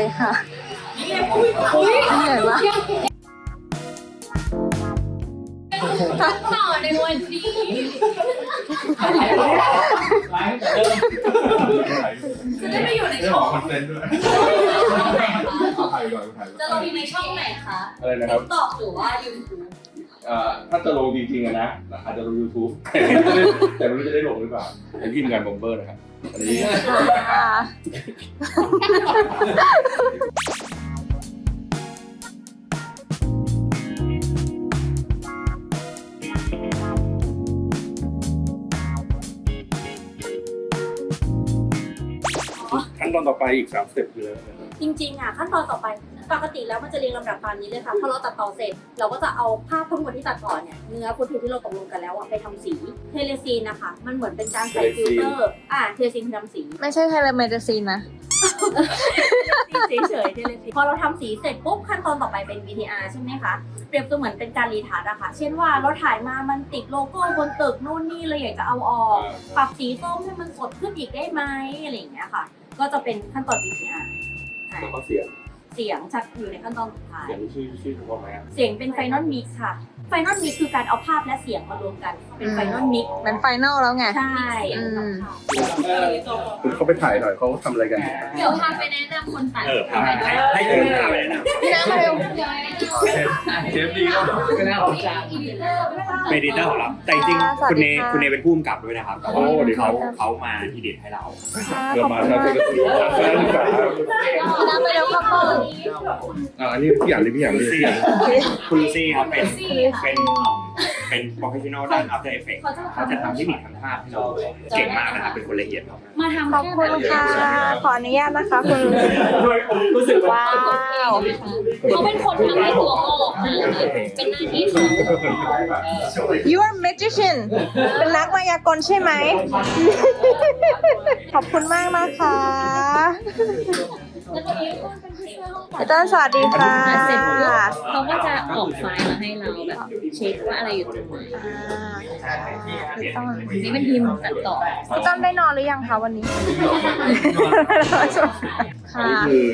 อยค่ะอันใหญ่ปะต่อในวันนี้จะได้ไม่อยู่ในช่องคอนเทนต์ด้วยถ่ายก่อนถ่ายจะลงในช่องไหนคะอะไรนะครับตอบหรือว่ายูทูบถ้าจะลงจริงๆนะอาจจะลง YouTube แต่ไม่รู้จะได้ลงหรือเปล่าเป็นทีมงานบอมเบอร์นะครับ อันนี้ค่ะขั้นตอนต่อไปอีกสามสเต็ปคืออะไรนะครับจริงๆอะขั้นตอนต่อไป ปกติแล้วมันจะเรียงลำดับตามนี้เลยค่ะพอเราตัดต่อเสร็จ เราก็จะเอาภาพทั้งหมดที่ตัดต่อเนี่ยเนื้อฟุตเทจที่เราตกลงกันแล้วอะไปทำสีเทเลซีนนะคะ มันเหมือนเป็นการใส่ฟิลเตอร์อ่าเทเลซีนคือทำสี ไม่ใช่ไทยแลนด์เมดซีนนะ เฉยเฉยๆเทเลซีนพอเราทำสีเสร็จปุ๊บขั้นตอนต่อไปเป็น VTR ใช่ไหมคะ เปรียบเสมือนเป็นการรีทัชอะค่ะ เช่นว่าเราถ่ายมามันติดโลโก้บนตึกนู่นนี่เราอยากจะเอาออกปรับสีส้มให้มันสดขึ้นอีกได้ไหมอะไรอย่างเงี้ยค่ะ ก็จะเป็นขั้นตอน VTR ใช่แล้วก็เสียง เสียงชัดอยู่ในขั้นตอนสุดท้าย เสียงชื่อชื่อถูกต้องไหมครับ เสียงเป็นไฟนอลมิกค่ะ ไฟนอลมิกคือการเอาภาพและเสียงมารวมกัน เป็นไฟนอลมิกเป็นไฟนอลแล้วไง ใช่อืม คุณเขาไปถ่ายหน่อยเขาทำอะไรกัน เดี๋ยวพาไปแนะนำคนตัดเออพาให้ให้คุณพาไปแนะนพี่น้ำมาเร็วเชฟดีก็บอกำเป็นดีเตอร์ของเราแต่จริงๆคุณเนคุณเนเป็นผู้กำกับด้วยนะครับแต่ว่าเขาเขามาทีเด็ดให้เราเดินมาทางเจ้าหน้าที่ทางการศึกษาพี่น้ำมาเร็วครับพ่อ อ่าอันนี้พี่อย่างนี้พี่อย่างนี้พี่อย่างคุณลูซี่ครับเป็นเป็นเป็นโปรเฟชชั่นอลด้าน After Effects เขาจะทำเทคนิคทำภาพให้เราเก่งมากนะครับเป็นคนละเอียดมาก มาทำขอบคุณค่ะ ขออนุญาตนะคะคุณด้วยผมรู้สึกว่าว้าวเขาเป็นคนทำให้ตัวออกมาเป็นหน้าที่เขา you are magician เป็นนักมายากลใช่ไหม ขอบคุณมากนะคะ แล้วก็มีคนเป็นผู้ช่วยห้องตั พี่ดต้นสวัสดีค่ะเสร็จปุ๊บเขาก็จะออกไฟล์มาให้เราแบบเช็คว่าอะไรอยู่ตรงไหนอ่าพี่ต้นนี่เป็นทีมตัดต่อพี่ต้นได้นอนหรือยังคะวันนี้ ค่ะอันนี้คือ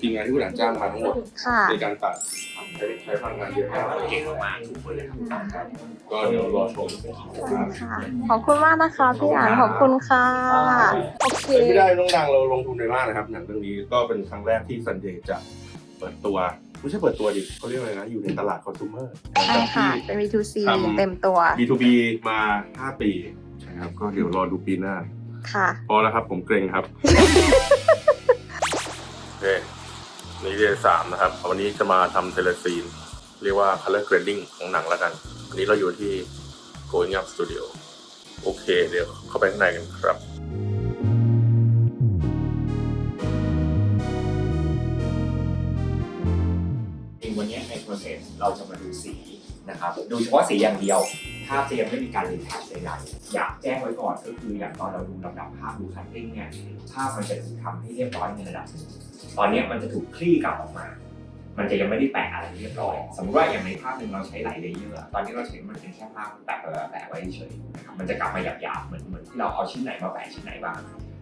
ทีมงานที่ผู้หลังจ้างมาทั้งหมดค่ะ ในการตัด ใช้ใช้พลังงานเยอะมากเก่งมากทุกคนเลยครับก็เดี๋ยวรอชมค่ะขอบคุณมากนะคะพี่อ่านขอบคุณค่ะโอเคเป็นไม่ได้ต้องดังเราลงทุนไปมากนะครับหนังเรื่องนี้ก็เป็นครั้งแรกที่ซันเดย์จะเปิดตัวไม่ใช่เปิดตัวดิเขาเรียกอะไรนะ อยู่ในตลาดคอน sumer ใช่ค่ะ เป็น B2C ทำเต็มตัว B2B มา 5 ปีใช่ครับ ก็เดี๋ยวรอดูปีหน้า ค่ะ พอแล้วครับผมเกรงครับโอเค นี่เรียสามนะครับ วันนี้จะมาทำเทเลซีน เรียกว่า color grading ของหนังแล้วกัน วันนี้เราอยู่ที่ Going Up Studio โอเค เดี๋ยวเข้าไปข้างในกันครับจริงวันนี้ในโปรเซสเราจะมาดูสี นะครับดูเฉพาะสีอย่างเดียว ภาพจะยังไม่มีการรีทัชใดๆอยากแจ้งไว้ก่อนก็คืออย่างตอนเราดูลำดับภาพดูคัตติ้งเนี่ยภาพมันจะถูกทำให้เรียบร้อยในระดับหนึ่งตอนนี้มันจะถูกคลี่กลับออกมา มันจะยังไม่ได้แปะอะไรเรียบร้อย สมมติว่าอย่างในภาพหนึ่งเราใช้หลายเลเยอร์อะตอนนี้เราใช้มันเป็นแค่ภาพแปะแปะไว้เฉยนะครับมันจะกลับมาหยาบๆเหมือนเหมือนที่เราเอาชิ้นไหนมาแปะชิ้นไหนบ้าง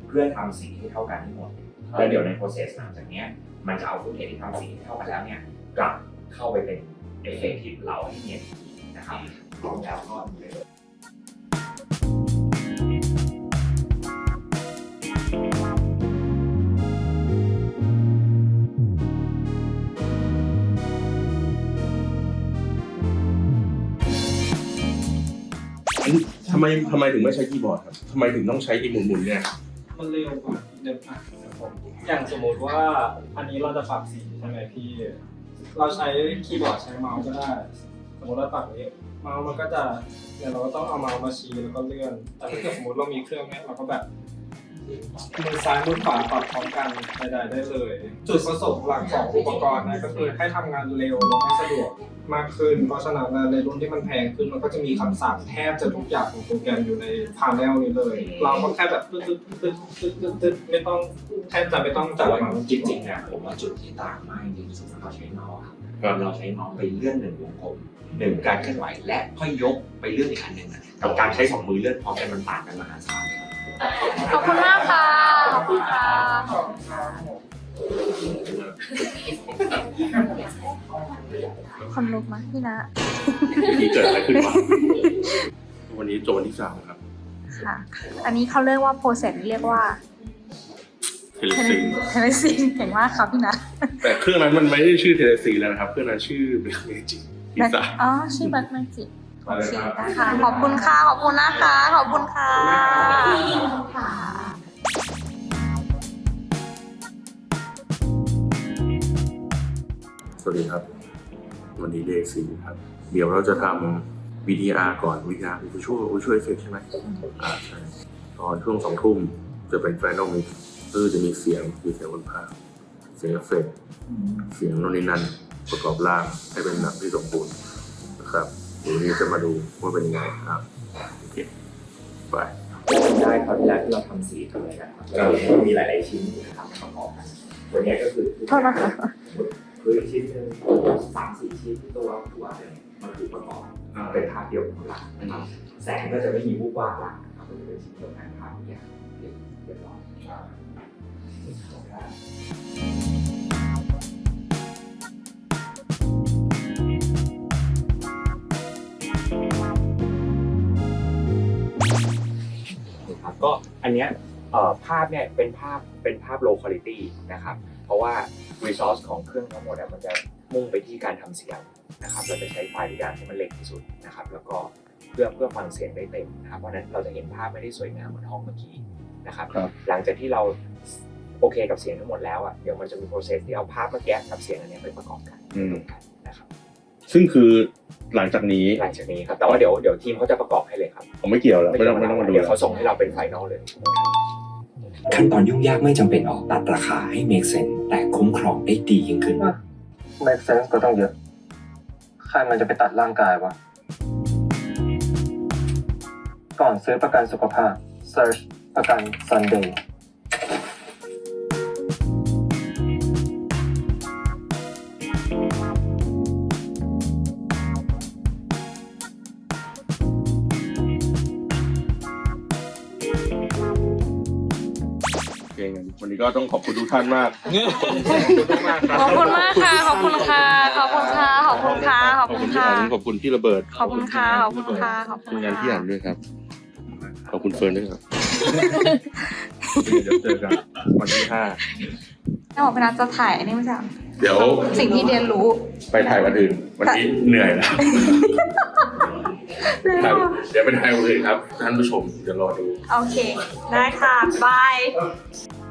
เพื่อทำสีให้เท่ากันทั้งหมดแล้วเดี๋ยวใน process หลังจากนี้มันจะเอาฟุตเทจที่ทำสีเท่ากันแล้วเนี่ยกลับ เข้าไปเป็นเอฟเฟกต์ที่เราให้เนียนอีกทีนะครับพร้อมแล้วก็ดูได้เลยทำไมทำไมถึงไม่ใช้คีย์บอร์ดครับทำไมถึงต้องใช้อีหมุนหมุนๆเนี่ย มันเร็วกว่าเดิมอะครับผมอย่างสมมติว่าอันนี้เราจะปรับสีใช่ไหมพี่ เราใช้คีย์บอร์ดใช้เมาส์ก็ได้ สมมติเราตัดนี้เมาส์มันก็จะเนี่ยเราก็ต้องเอาเมาส์มาชี้แล้วก็เลื่อน แต่ถ้าเกิดสมมติเรามีเครื่องเนี้ยเราก็แบบ มือซ้ายมือขวาปรับพร้อมกันใดๆได้เลย จุดประสงค์หลักของอุปกรณ์นะก็คือให้ทำงานเร็วแล้วก็สะดวกมากขึ้น เพราะฉะนั้นในรุ่นที่มันแพงขึ้นมันก็จะมีคำสั่งแทบจะทุกอย่างของโปรแกรมอยู่ในพาเนลนี้เลย เราก็แค่แบบตึ๊ดตึ๊ดตึ๊ดตึ๊ดตึ๊ดตึ๊ดไม่ต้องแทบจะไม่ต้องแต่จับว่ามันจริงๆเนี่ยผมว่าจุดที่ต่างมากจริงๆสมมติเราใช้เมาส์ครั บครับเราใช้เมาส์ไปเลื่อนหนึ่งวงกลมหนึ่งการเคลื่อนไหวและค่อยยกไปเลื่อนอีกอันหนึ่งอะกับการใช้สองมือเลื่อนพร้อมกันมันต่างกันมหาศาลเลยครับ ขอบคุณมากค่ะขอบคุณค่ะคนลุกมั้ยพี่นะนี่เกิดอะไรขึ้นวะวันนี้โจนที่สามครับ ค่ะ อันนี้เขาเรียกว่าโปรเซสเรียกว่า เทเลซีนเทเลซินเห็นว่าครับพี่นะ แต่เครื่องนั้นมันไม่ได้ชื่อเทเลซีนแล้วนะครับ เครื่องนั้นชื่อเบลเมจิพิซซ่าอ๋อ ชื่อแบ็คแมจิกโอเคนะคะขอบคุณค่ะ ขอบคุณนะคะ ขอบคุณค่ะสวัสดีครับ วันนี้เดย์ซีครับ เดี๋ยวเราจะทำ VTR ก่อน VTR คือช่วยช่วยเอฟเฟกใช่ไหมอ่าใช่ตอนช่วงสองทุ่มจะเป็น Final Mix คือจะมีเสียงมีเสียงบนภาพเสียงเอฟเฟกเสียงโน่นนี่นั่นประกอบร่างให้เป็นหนังที่สมบูรณ์นะครับเดี๋ยววันนี้จะมาดูว่าเป็นยังไงครับโอเคไป ได้คราวที่แล้วที่เราทำสีทำอะไรกันครับแล้วก็มีหลายๆชิ้นนะครับประกอบกันตัวเนี้ยก็คือโทษนะคะ คือชิ้นหนึ่งสามสี่ชิ้นที่ตัวตัวเนี่ยมันถูกประกอบเป็นภาพเดียวกันหมดละนะครับแสงก็จะไม่มีวูบวาบละนะครับมันจะเป็นชิ้นเดียวกันภาพเนี่ยเรียบเรียบร้อย ครับนะครับก็อันเนี้ยเอ่อภาพเนี่ยเป็นภาพเป็นภาพ low quality นะครับ เพราะว่า resource ของเครื่องทั้งหมดอะมันจะมุ่งไปที่การทำเสียงนะครับเราจะใช้ไฟล์ทุกอย่างให้มันเล็กที่สุดนะครับ แล้วก็เพื่อเพื่อฟังเสียงได้เต็มนะครับเพราะฉะนั้นเราจะเห็นภาพไม่ได้สวยงามเหมือนห้องเมื่อกี้นะครับ ครับ หลังจากที่เรา โอเคกับเสียงทั้งหมดแล้วอะเดี๋ยวมันจะมี process ที่เอาภาพเมื่อกี้กับเสียงอันเนี้ยไปประกอบกันอืม รวมกันนะครับซึ่งคือหลังจากนี้หลังจากนี้ครับแต่ว่าเดี๋ยวเดี๋ยวทีมเขาจะประกอบให้เลยครับผมไม่เกี่ยวแล้วไม่ต้องไม่ต้องมาดูเดี๋ยวเขาส่งให้เราเป็นไฟนอลเลย ขั้นตอนยุ่งยากไม่จำเป็นออกตัดราคาให้ make sense แต่คุ้มครองได้ดียิ่งขึ้น make sense ก็ต้องเยอะ ใครมันจะไปตัดร่างกายวะ ก่อนซื้อประกันสุขภาพ search ประกัน Sunday โอเคงั้นวันนี้ก็ต้องขอบคุณทุกท่านมากขอบคุณมากครับขอบคุณมากค่ะ ขอบคุณค่ะ ขอบคุณค่ะ ขอบคุณค่ะ ขอบขอบคุคุณณพี่ค่ะ อันขอบคุณพี่ระเบิดขอบคุณค่ะ ขอบคุณค่ะ ขอบคุทีณมงานค่ะพี่อันด้วยครับ ขอบคุณเฟิร์นด้วยครับ เดี๋ยวเจอกันวันที่ห้า ถ้าบอกพี่นัทจะถ่ายอันนี้ไม่ใช่เหรอเดี๋ยวสิ่งที่เรียนรู้ ไปถ่ายวันอื่น วันนี้เหนื่อยแล้ว ถ่ายเดี๋ยวไปถ่ายวันอื่นครับ ท่านผู้ชมเดี๋ยวรอดู โอเค ได้ค่ะบายบ